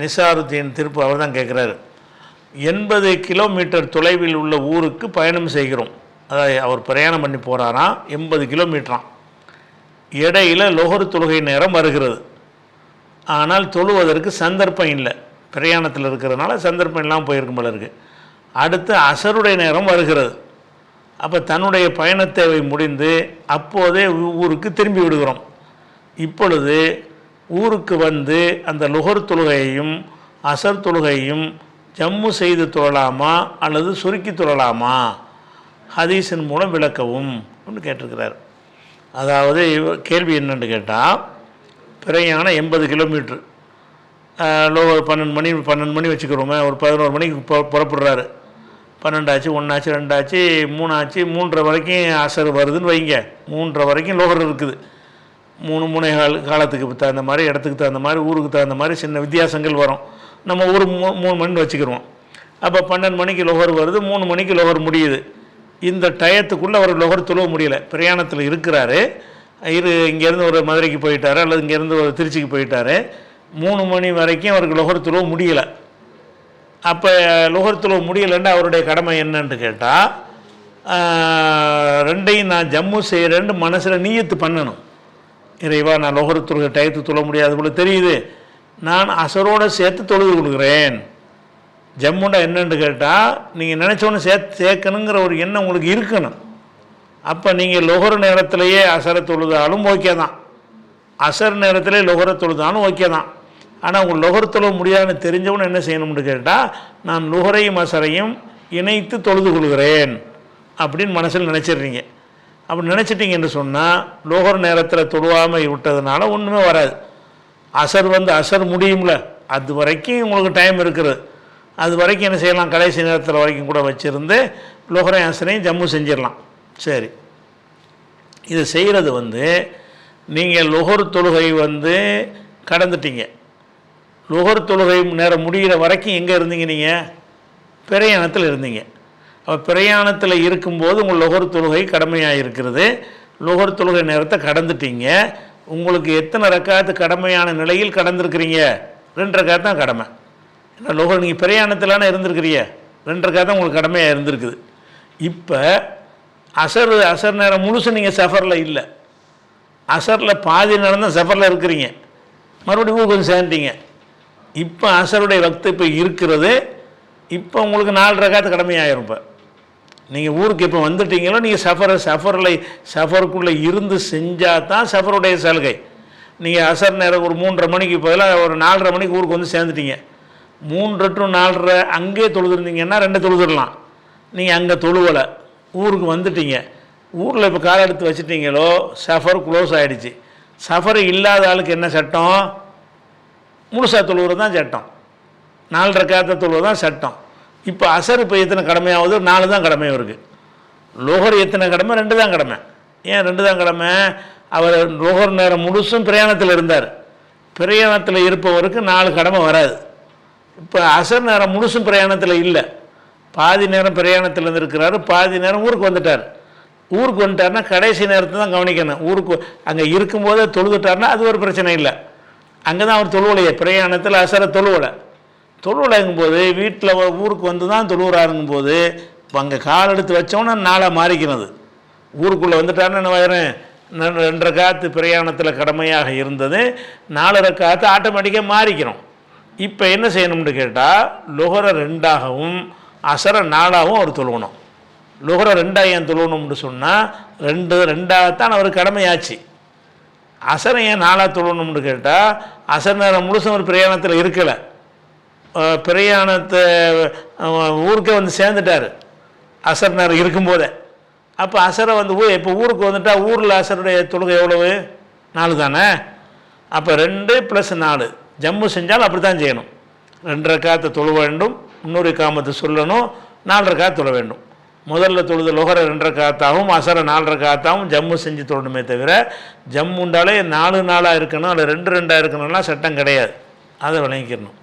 நிசாருத்தீன் திருப்பு அவர் தான் கேட்குறாரு எண்பது கிலோமீட்டர் தொலைவில் உள்ள ஊருக்கு பயணம் செய்கிறோம். அதாவது அவர் பிரயாணம் பண்ணி போகிறாராம் எண்பது கிலோமீட்டராம். இடையில லொஹர் தொழுகை நேரம் வருகிறது. ஆனால் தொழுவதற்கு சந்தர்ப்பம் இல்லை. பிரயாணத்தில் இருக்கிறதுனால சந்தர்ப்பம் இல்லாமல் போயிருக்கும் போல இருக்குது அடுத்து அசருடைய நேரம் வருகிறது. அப்போ தன்னுடைய பயண தேவை முடிந்து அப்போதே ஊருக்கு திரும்பி விடுகிறோம். இப்பொழுது ஊருக்கு வந்து அந்த லுகர் தொழுகையையும் அசர் தொழுகையையும் ஜம்மு செய்து தொழலாமா அல்லது சுருக்கி தொழலாமா? ஹதீஸின் மூலம் விளக்கவும் அப்படின்னு கேட்டிருக்கிறார். அதாவது கேள்வி என்னென்னு கேட்டால் பிரயாணம் எண்பது கிலோமீட்ரு லோ ஒரு பன்னெண்டு மணி பன்னெண்டு மணி வச்சுக்கிறோமே ஒரு பதினோரு மணிக்கு புறப்படுறாரு. பன்னெண்டாச்சு ஒன்றாச்சு ரெண்டாச்சு மூணாச்சு மூன்றரை வரைக்கும் அசர் வருதுன்னு வைங்க. மூன்றரை வரைக்கும் லோகர் இருக்குது. மூணு மூணு கால காலத்துக்கு தகுந்த மாதிரி இடத்துக்கு தகுந்த மாதிரி ஊருக்கு தகுந்த மாதிரி சின்ன வித்தியாசங்கள் வரும். நம்ம ஊர் மூ மூணு மணி வச்சுக்கிருவோம். அப்போ பன்னெண்டு மணிக்கு லொகர் வருது மூணு மணிக்கு லொகர் முடியுது. இந்த டயத்துக்குள்ளே அவர் லொகர் துளவ முடியல. பிரயாணத்தில் இருக்கிறாரு. இரு இங்கேருந்து ஒரு மதுரைக்கு போயிட்டாரு அல்லது இங்கேருந்து ஒரு திருச்சிக்கு போயிட்டாரு. மூணு மணி வரைக்கும் அவருக்கு லொகர் துளவ முடியலை. அப்போ லொகர் துளவ முடியலைன்னு அவருடைய கடமை என்னன்னு கேட்டால் ரெண்டையும் நான் ஜம்மு செய்கிறேன்னு மனசில் நீயத்து பண்ணணும். இறைவா நான் லோகரத்துறை டயத்து தொழ முடியாது போல தெரியுது. நான் அசரோடு சேர்த்து தொழுது கொடுக்குறேன் ஜம்முண்டா என்னன்னு கேட்டால் நீங்கள் நினச்சோன்னு சேர்த்து சேர்க்கணுங்கிற ஒரு எண்ணம் உங்களுக்கு இருக்கணும். அப்போ நீங்கள் லொகர நேரத்திலேயே அசரை தொழுதாலும் ஓகே தான். அசர் நேரத்திலே லொகர தொழுதாலும் ஓகே தான். ஆனால் உங்கள் லொகர் தொழுவ முடியாதுன்னு தெரிஞ்சவனு என்ன செய்யணும்னு கேட்டால் நான் லுகரையும் அசரையும் இணைத்து தொழுது கொள்கிறேன். அப்படின்னு மனசில் நினச்சிடுறீங்க. அப்படி நினச்சிட்டிங்கன்னு சொன்னால் லோகர் நேரத்தில் தொழுவாமல் விட்டதுனால ஒன்றுமே வராது. அசர் வந்து அசர் முடியும்ல அது வரைக்கும் உங்களுக்கு டைம் இருக்குது. அது வரைக்கும் என்ன செய்யலாம்? கடைசி நேரத்தில் வரைக்கும் கூட வச்சுருந்து லோகரையும் அசரையும் ஜம்மு செஞ்சிடலாம். சரி. இது செய்கிறது வந்து நீங்கள் லுகர் தொழுகை வந்து கடந்துட்டீங்க. லுகர் தொழுகை நேரம் முடிகிற வரைக்கும் எங்கே இருந்தீங்க நீங்கள் பிரயாணத்தில் இருந்தீங்க. பிரயாணத்தில் இருக்கும்போது உங்கள் லுகர் தொழுகை கடமையாக இருக்கிறது லுகர் தொழுகை நேரத்தை கடந்துட்டீங்க. உங்களுக்கு எத்தனை ரக்காத்து கடமையான நிலையில் கடந்திருக்கிறீங்க? ரெண்டு ரக்காத்து தான் கடமை. ஏன்னா லுகர் நீங்கள் பிரயாணத்திலான இருந்திருக்கிறீங்க. ரெண்டு ரக்காத்து தான் உங்களுக்கு கடமையாக இருந்திருக்குது. இப்போ அசர் அசர் நேரம் முழுசு நீங்கள் சஃபரில் இல்லை. அசரில் பாதி நேரம் தான் சஃபரில் இருக்கிறீங்க. மறுபடியும் கொஞ்சம் சேர்ந்துட்டீங்க. இப்போ அசருடைய வக்து இப்போ இருக்கிறது. இப்போ உங்களுக்கு நாலு ரகாத்து கடமையாயிரும் இப்போ. நீங்கள் ஊருக்கு இப்போ வந்துட்டீங்களோ நீங்கள் சஃபரை சஃபரில் சஃபருக்குள்ளே இருந்து செஞ்சால் தான் சஃபருடைய சலுகை. நீங்கள் அசர் நேரம் ஒரு மூன்றரை மணிக்கு பதிலாக ஒரு நாலரை மணிக்கு ஊருக்கு வந்து சேர்ந்துட்டீங்க. மூன்று டு நாலரை அங்கேயே தொழுதுருந்தீங்கன்னா ரெண்டு தொழுதுடலாம் நீங்கள் அங்கே தொழுவலை. ஊருக்கு வந்துட்டீங்க. ஊரில் இப்போ காலை எடுத்து வச்சுட்டீங்களோ சஃபர் க்ளோஸ் ஆகிடுச்சு சஃபர் இல்லாத ஆளுக்கு என்ன சட்டம்? முழுசாக தொழுவுறது தான் சட்டம். நாலரை ரக்காத்த தொழுவது தான் சட்டம். இப்போ அசர் இப்போ எத்தனை கடமையாவது நாலு தான் கடமையும் இருக்குது லோகர் எத்தனை கடமை? ரெண்டு தான் கடமை. ஏன் ரெண்டு தான் கடமை? அவர் லோகர் நேரம் முழுசும் பிரயாணத்தில் இருந்தார். பிரயாணத்தில் இருப்பவருக்கு நாலு கடமை வராது. இப்போ அசர் நேரம் முழுசும் பிரயாணத்தில் இல்லை. பாதி நேரம் பிரயாணத்தில் இருந்திருக்கிறாரு பாதி நேரம் ஊருக்கு வந்துட்டார். ஊருக்கு வந்துட்டார்னா கடைசி நேரத்தை தான் கவனிக்கணும். ஊருக்கு அங்கே இருக்கும்போதே தொழுதுட்டார்னா அது ஒரு பிரச்சனை இல்லை. அங்கே தான் அவர் தொழுவலையே. பிரயாணத்தில் அசர தொழுவலை. தொழுவலைங்கும்போது வீட்டில் ஊருக்கு வந்து தான் தொழுவுறாருங்கும்போது அங்கே கால் எடுத்து வச்சோன்னா நாளாக மாறிக்கிறது. ஊருக்குள்ளே வந்துட்டான்னு என்ன வயிறேன் ரெண்டரை காத்து பிரயாணத்தில் கடமையாக இருந்தது. நாலரை காத்து ஆட்டோமேட்டிக்காக மாறிக்கிறோம். இப்போ என்ன செய்யணும்னு கேட்டால் லுகரை ரெண்டாகவும் அசரை நாளாகவும் அவர் தொழுவணும். லுகரை ரெண்டாக ஏன் தொழுவணும்னு சொன்னால் ரெண்டு ரெண்டாகத்தான் அவர் கடமையாச்சு. அசரை ஏன் நாளாக தொழுகணும்னு கேட்டால் அசர் நேரம் முழுசும் ஒரு பிரயாணத்தில் இருக்கலை. பிரயாணத்தை ஊருக்கே வந்து சேர்ந்துட்டார். அசர் நேரம் இருக்கும்போதே. அப்போ அசரை வந்து ஊ இப்போ ஊருக்கு வந்துட்டா ஊரில் அசருடைய தொழுகை எவ்வளவு? நாலு தானே? அப்போ ரெண்டு ப்ளஸ் நாலு. ஜம்மு செஞ்சாலும் அப்படி தான் செய்யணும். ரெண்டரை காற்றை தொழுவ வேண்டும். இன்னொரு காமத்தை சொல்லணும். நாலரை காற்று தொழ வேண்டும். முதல்ல தொழுது லொகரை ரெண்டரை காத்தாகவும் அசரை நாலரை காத்தாகவும் ஜம்மு செஞ்சு தொழணுமே தவிர ஜம்முண்டாலே நாலு நாளாக இருக்கணும் அல்ல ரெண்டு ரெண்டாக இருக்கணும்லாம் சட்டம் கிடையாது. அதை விளங்கிக்கணும்.